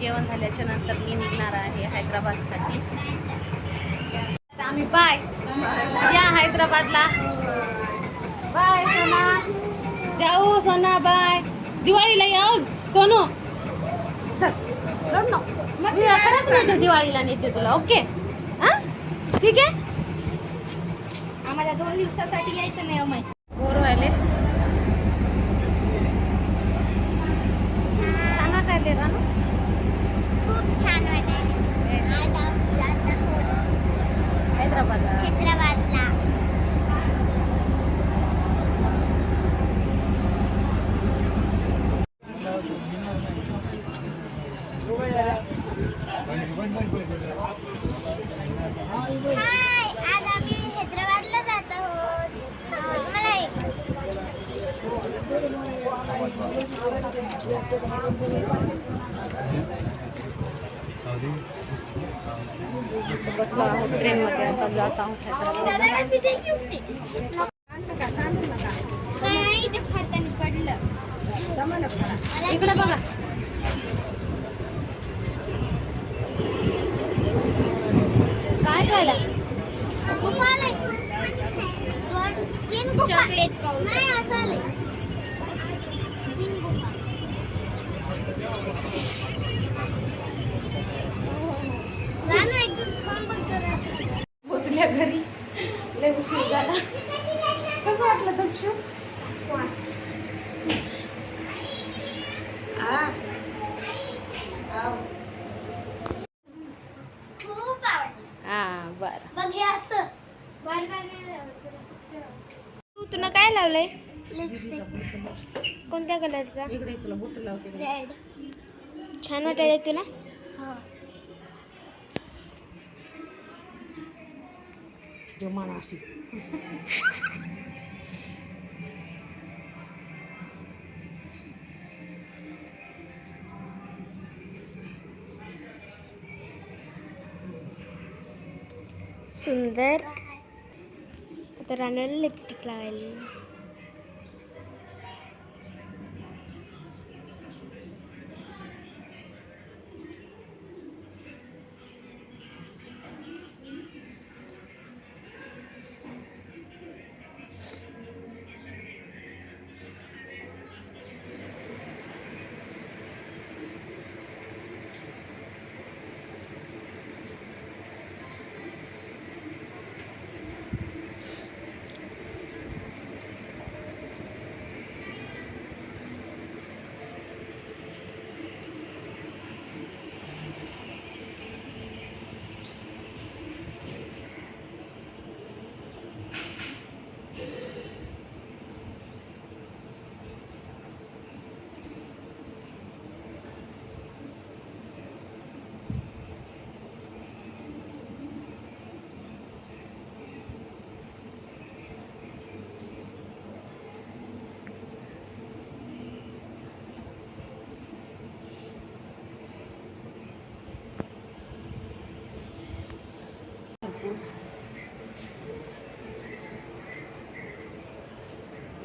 जेवण झाल्याच्यानंतर मी निघणार आहे हैदराबादसाठी. आम्ही बाय. या हैदराबादला. बाय सोना. जाऊ सोना बाय. दिवाळीला याऊ सोनू. चल रड नो मग खरंच दिवाळीला नेते तुला ओके? हा? ठीक आहे? आम्हाला दोन दिवसासाठी यायचं नाही अमय बोर व्हायले छान वाटायले ना खूप छान वाटते हैदराबादला हैदराबादला हाय आज आम्ही हैदराबादला जात आहोत मला एक बसलो आहोत ट्रेनमध्ये आता जात आहोत नाही पडलं इकडे बघा काय झालं चॉकलेट पाऊस तीन गुफा नाही असं तीन पोचल्या घरी. लय उशीर झाला. कसं वाटलं दक्षू? खूप आवडलं. बरं. बघ असं. बार बार नाही लावायचं. तू तुला काय लावलंय? कोणत्या कलरचा छान वाटायला तुला हो. जमान अशी. सुंदर. आता राणाला लिपस्टिक लावायली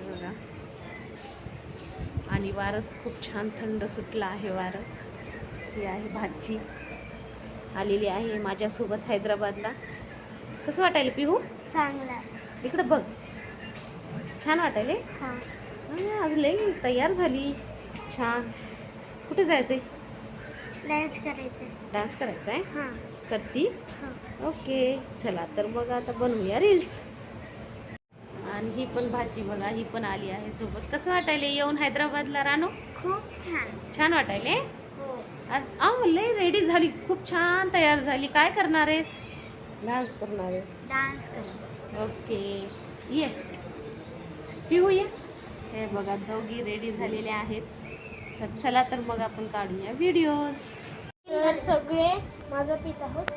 बघा आणि वारस खूप छान थंड सुटला आहे वारं. ही आहे भाजी. आलेली आहे माझ्यासोबत हैदराबादला. कसं वाटायला पिहू? चांगला इकडं बघ. छान वाटायले हा. आज लई तयार झाली. छान. कुठे जायचंय? डान्स करायचं डान्स करायचा आहे हा. करती? हा. ओके. चला तर मग आता बनवूया रील्स. आणि ही पण भाजी बघा ही पण आली आहे सोबत. कसं वाटायले येऊन हैदराबादला रानो? खूप छान. छान वाटायले हो. आ लई रेडी झाली. खूप छान तयार झाली. काय करणार आहेस? डान्स करणार आहे. डान्स कर. ओके. ये. पिहू ये. हे बघा दोघी रेडी झालेल्या आहेत. तर चला तर मग आपण काढूया व्हिडिओज तर सगळे माझं पित आहोत.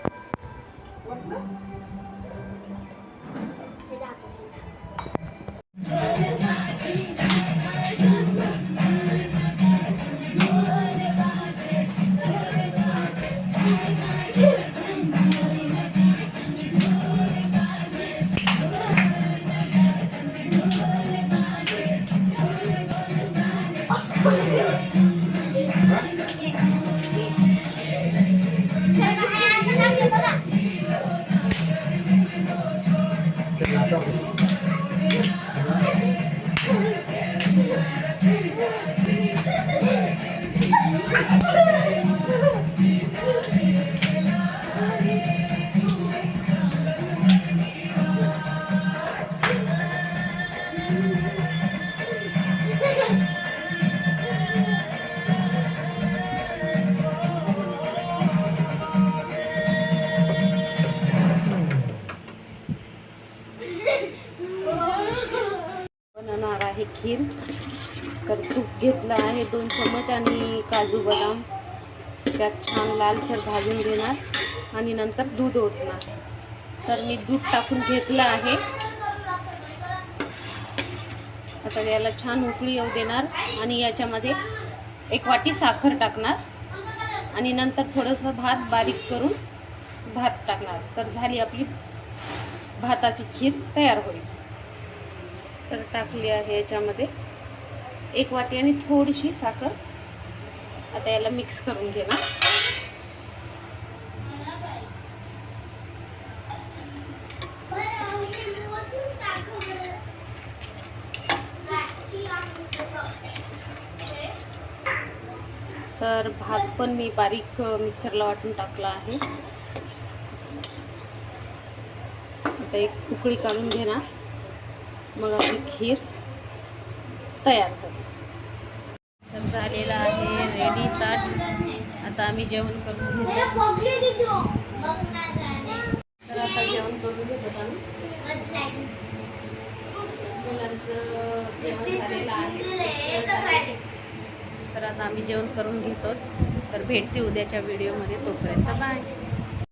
खीर तर तूप घेतलं आहे दोन चमच आणि काजू बदाम. त्यात छान लालसर भाजून घेणार आणि नंतर दूध ओतणार. तर मी दूध टाकून घेतलं आहे. आता याला छान उकळी येऊ देणार आणि याच्यामध्ये एक वाटी साखर टाकणार आणि नंतर थोडंसं भात बारीक करून भात टाकणार. तर झाली आपली भाताची खीर तयार होईल. तर टाकली आहे याच्यामध्ये. एक वाटी आणि थोडीशी साखर. आता याला मिक्स करून घेणार. तर भात पण मी बारीक मिक्सरला वाटून टाकला आहे. आता एक उकळी काढून घेणार. मग आपली खीर तयार झाली तर झालेला आहे रेडी ताट. आता आम्ही जेवण करून घेतो. तर आता जेवण करून घेतो आम्ही मुलांचं जेवण झालेलं आहे. तर आता आम्ही जेवण करून घेतो. तर भेटते उद्याच्या व्हिडिओमध्ये तोपर्यंत बाय.